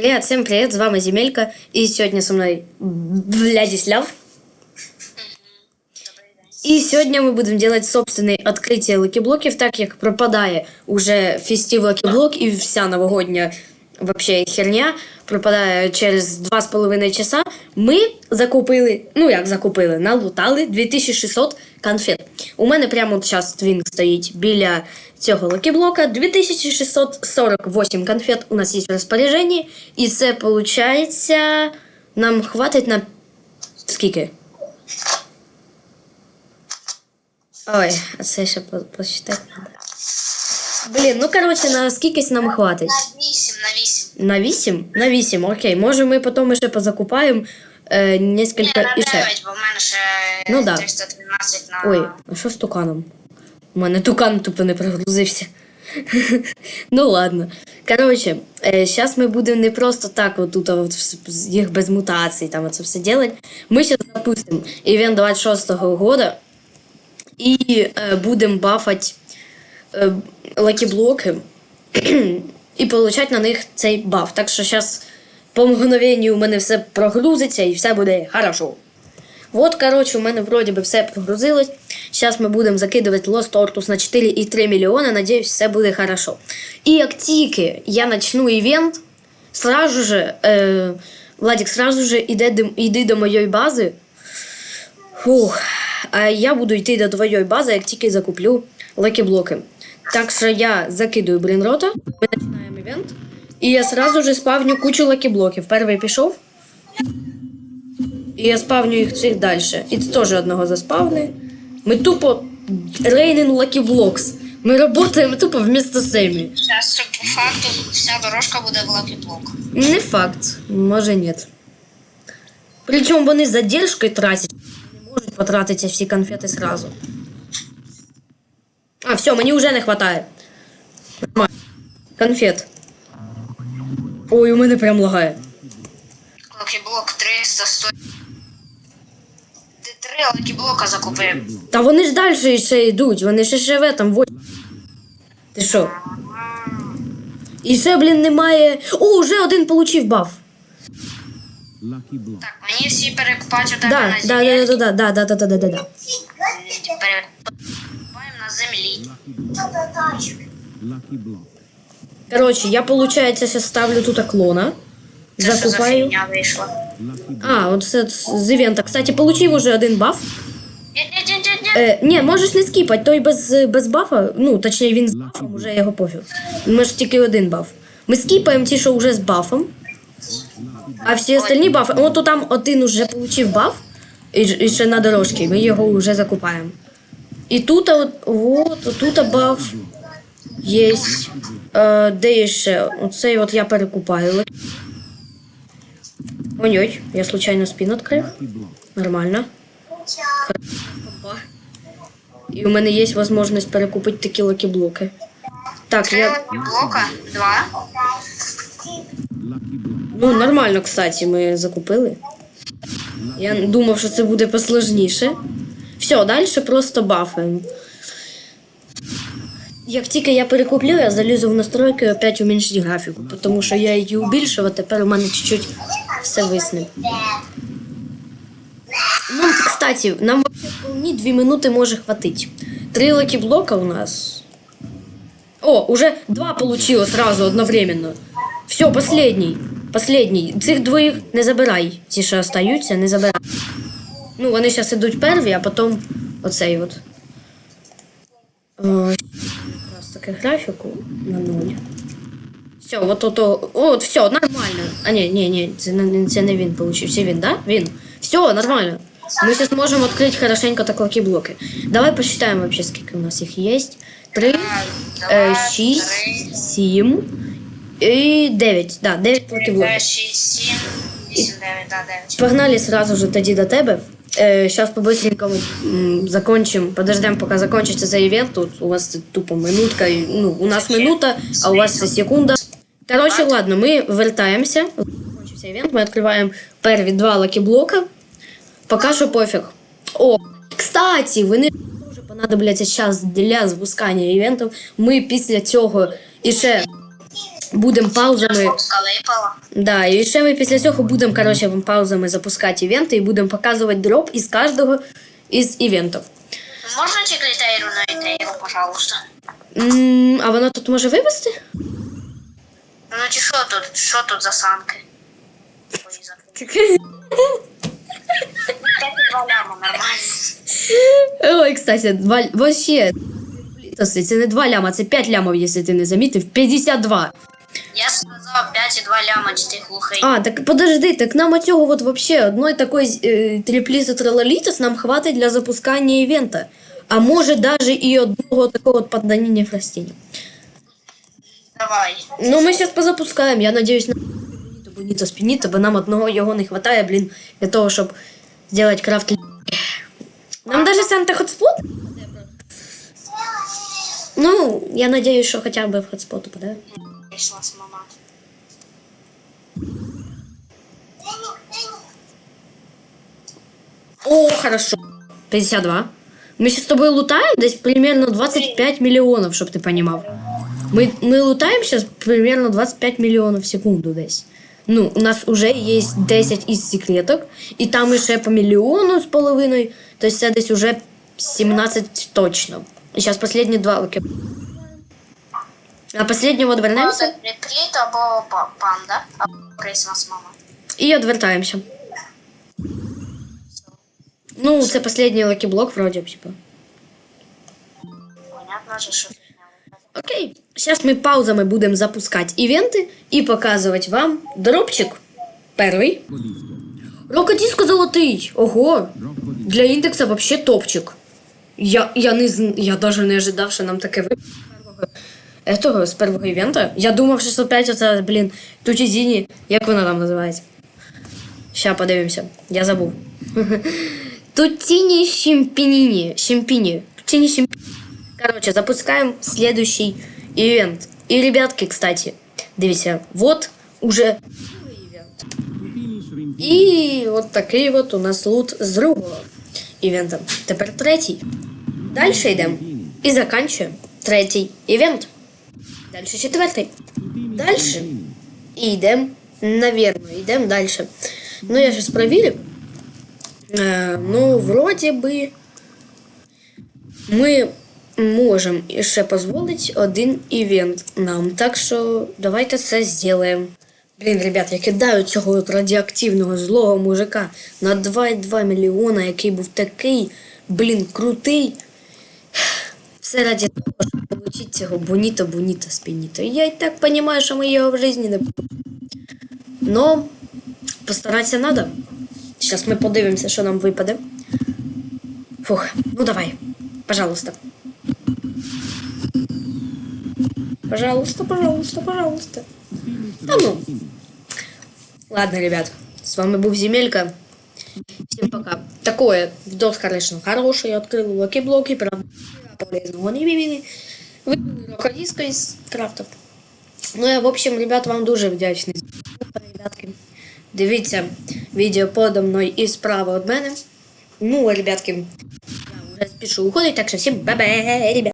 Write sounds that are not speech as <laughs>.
Привет, всем привет, з вами Земелька, і сьогодні со мною Владислав. І сьогодні ми будемо делать собственне відкриття лакіблоків, так як пропадає уже фестив лакіблок і вся новогодня вообще херня пропадає через 2,5 часа. Ми закупили, ну як закупили, налутали 2600 конфет. У мене прямо от зараз твінг стоїть біля цього лакіблока. 2648 конфет у нас є в розпорядженні. І це виходить, нам хватить на скільки? Ой, а це ще посчитати треба. Блін, ну коротше, на скількись нам хватить? На 8, на 8. На 8? На 8, окей. Може ми потім ще позакупаємо е, Ні, несколько на і ще. 9, бо в мене ще Ну да. 313 на... Ой, а що з туканом? У мене тукан тупо не прогрузився. <laughs> ну ладно. Коротше, зараз ми будемо не просто так от тут от, їх без мутацій, там оце все делать. Ми зараз запустимо івент 26-го года і е, будемо бафати е, лакіблоки і получати на них цей баф. Так що зараз по мгновенню у мене все прогрузиться і все буде хорошо. Вот, короче, у мене вроде бы все прогрузилось. Сейчас мы будем закидывать Lost Ortus на 4,3 миллиона. Надеюсь, все буде хорошо. И як тільки я начну ивент, сразу же, э, Владик, сразу же іде, до- іди до моєї бази. Фух. А я буду йти до твоєї бази, як тільки закуплю лакіблоки. Так що я закидую брінрота, ми починаємо івент. І я сразу же спавню кучу лакіблоків. Перший пішов. І я спавню їх всіх далі. І ти теж одного заспавни. Ми тупо рейнин Blocks. Ми працюємо тупо вмісто Семі. Зараз по факту вся дорожка буде в лапіблок. Не факт, може ні. Причому вони з задержкою тратять, не можуть потратити всі конфети сразу. А, все, мені вже не. Нормально. Конфет. Ой, у мене прям лагає. Лакіблок 300 стоїть. Ти три лакіблока закупив. Та вони ж далі ще йдуть, вони ще ще в этом в Ти що? І ще, блін, немає. О, вже один получив баф. Так, мені всі перекупати у тебе Да, на да, землі. да, да, да, да, да, да, да, да, да. На землі. Короче, я, получается, сейчас ставлю тут клона. Це що за фігня вийшла? А, от це з івента. Кстати, получив уже один баф. Е, ні, можеш не скіпати, той без, без бафа. Ну, точніше, він з бафом, уже його пофіг. Ми ж тільки один баф. Ми скіпаємо ті, що вже з бафом. А всі остальні бафи. От то там один уже получив баф. І, і ще на дорожці. Ми його вже закупаємо. І тут, от, от, тут баф є. Е, де є ще? Оцей от я перекупаю. Ой-ой, я случайно спін відкрив. Нормально. І у мене є можливість перекупити такі лакіблоки. Так, я. лакіблока, два. Ну, нормально, кстати, ми закупили. Я думав, що це буде посложніше. Все, далі просто бафаємо. Як тільки я перекуплю, я залізу в настройки і опять уменьшить графіку, тому що я її убільшив, а тепер у мене чуть-чуть все висне. Ну, кстати, нам вполне 2 минуты може хватить. Три лаки блока у нас. О, уже два получило сразу одновременно. Все, последний. Последний. Цих двоїх не забирай. Ті, що остаються, не забирай. Ну, вони зараз ідуть перві, а потім оцей от. О, якраз таки графіку на нуль. Все, от ото. О, от все, нормально. А ні, ні, ні, це не, це не він получився. Він, да? Він. Все, нормально. Мы сейчас можем открыть хорошенько так лаки блоки. Давай посчитаем вообще, сколько у нас их есть. Три, Два, э, шесть, три, семь и девять. Да, девять лаки п'ять, блоків. шість, сім, вісім, дев'ять, да, дев'ять. Погнали сразу же тоді до тебе. Э, сейчас по-быстренькому м, закончим, подождем, пока закончится за ивент. Тут у вас тут тупо минутка, и, ну, у нас минута, а у вас це секунда. Короче, ладно, мы вертаемся. Закончився ивент, мы открываем перві два лаки-блока. Пока що пофіг. О, кстати, вони дуже понадобляться час для запускання івентів. Ми після цього іще будемо паузами. Да, і ще ми після цього будемо, коротше, паузами запускати івенти і будемо показувати дроп із кожного із івентів. Можна чеклітейру на ітейру, пожалуйста? А вона тут може вивести? Ну чи що тут? Що тут за санки? Ой, П'ять <laughs> два кстати, два, вообще. Це не 2 ляма, це 5 лямов, якщо ти не замітив. 52. Я сказав 5 і 2 ляма, чи ти глухий. А, так подожди, так нам оцього вот вообще одної такої е, трипліти тралалітос нам хватить для запускання івента. А може даже і одного такого от подданіння растіння. Давай. Ну, ми зараз позапускаємо. Я надіюсь на Боніто, Боніто, Спініто, бо нам одного його не вистачає, блін, для того, щоб зробити крафт. Нам даже Санта Хотспот? Ну, я надіюсь, що хоча б в хотспот упаде. Прийшла мама. О, хорошо. 52. Мы сейчас с тобой лутаем здесь примерно 25 миллионов, чтобы ты понимал. Мы, мы лутаем сейчас примерно 25 миллионов в секунду здесь. Ну, у нас уже есть 10 із секреток, і там ще по мільйону з половиною, то це десь уже 17 точно. І зараз останні два луки. А последнього вернемося Репліт або па- панда, або Крисмас мама. і відвертаємося. Ну, це останній лакіблок, вроді б, типа. Понятно же, що Окей, зараз ми паузами будемо запускати івенти і показувати вам дропчик. Перший. Rocco Рокодіско золотий. Ого. Для індекса вообще топчик. Я, я не зн- я даже не ожидав, що нам таке першого- Этого, з першого івента. Я думав, що опять оце, блін, Тутізіні, як вона там називається? Ща подивимося, я забув. Тутіні Шімпініні. Шімпіні. Тутіні Шімпіні. Короче, запускаем следующий ивент. И, ребятки, кстати, дивіться, вот уже другий івент. Tutini Shrimp І от такий от у нас лут з другого івента. Тепер третій. Далі йдемо і заканчуємо третій івент. Далі четвертий. Далі. І йдемо, навірно, йдемо далі. Ну, я зараз провірю. Е, ну, вроді би, ми можемо ще дозволити один івент нам. Так що давайте це зробимо. Блін, ребят, я кидаю цього радіоактивного злого мужика на 2,2 мільйона, який був такий, блін, крутий. Все раді того, щоб отримати цього боніта, боніта, спініта. Я і так розумію, що ми його в житті не получимо. Но постаратися треба. Зараз ми подивимося, що нам випаде. Фух, ну давай, пожалуйста. Пожалуйста, пожалуйста, пожалуйста. Да ну. Ладно, ребят, с вами был Земелька. Всем пока. Такое, видос, конечно, хороший, открыл локи-блоки, правда, полезного Вони вивели. Рукодиско из крафтов. Ну, я, в общем, ребят, вам дуже вдячний. Ребятки, дивіться відео подо мною і справа від мене. Ну, ребятки, я вже спішу уходити, так що всім бай-бай, ребят.